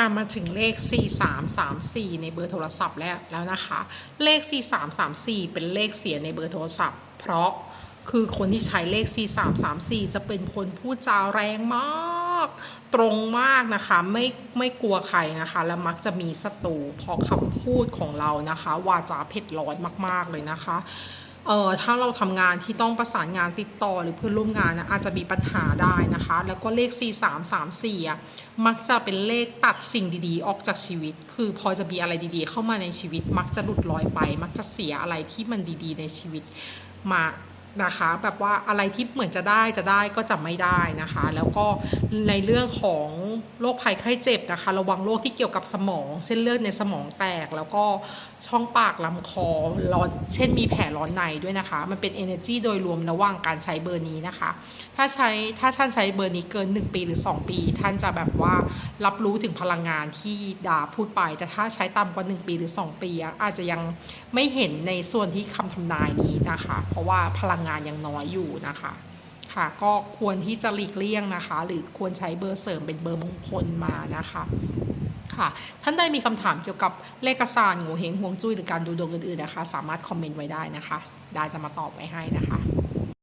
ค่ะมาถึงเลข 4334 ในเบอร์โทรศัพท์แล้วแล้วนะคะ เลข 4334 เป็นเลขเสียในเบอร์โทรศัพท์ เพราะคือคนที่ใช้เลข 4334 จะเป็นคนพูดจาแรงมาก ตรงมากนะคะไม่ไม่กลัวใครนะคะ และมักจะมีศัตรูเพราะคำพูดของเรานะคะ วาจาเผ็ดร้อนมาก ๆ เลยนะคะ เอ่อถ้าเราทำงานที่ต้องประสานงานติดต่อหรือเพื่อนร่วมงานนะอาจจะมีปัญหาได้นะคะ แล้วก็เลข 4 3 3 4อะมักจะเป็นเลขตัดสิ่งดีๆ ออกจากชีวิต คือพอจะมีอะไรดีๆ เข้ามาในชีวิต มักจะหลุดลอยไป มักจะเสียอะไรที่มันดีๆ ในชีวิตมา นะคะแบบว่าอะไรที่เหมือนจะได้จะได้ก็จะไม่ได้นะคะ แล้วก็ในเรื่องของโรคภัยไข้เจ็บนะคะ ระวังโรคที่เกี่ยวกับสมอง เส้นเลือดในสมองแตก แล้วก็ช่องปากลำคอร้อนเช่นมีแผลร้อนในด้วยนะคะ มันเป็น energy โดยรวมระหว่างการใช้เบอร์นี้นะคะ ถ้าใช้ถ้าท่านใช้เบอร์นี้เกิน 1 ปีหรือ 2 ปี ท่านจะแบบว่ารับรู้ถึงพลังงานที่ดาพูดไป แต่ถ้าใช้ต่ำกว่า 1 ปีหรือ 2 ปีอะอาจจะยังไม่เห็นในส่วนที่คำทำนายนี้นะคะ เพราะว่าพลังงานยังน้อยอยู่นะคะค่ะก็ควรที่จะหลีกเลี่ยงนะคะ หรือควรใช้เบอร์เสริมเป็นเบอร์มงคลมานะคะค่ะท่านใดมีคำถามเกี่ยวกับเลขศาสตร์โงเฮงห่วงจุ้ยหรือการดูดวงอื่นๆนะคะ สามารถคอมเมนต์ไว้ได้นะคะ ดาจะมาตอบไว้ให้นะคะ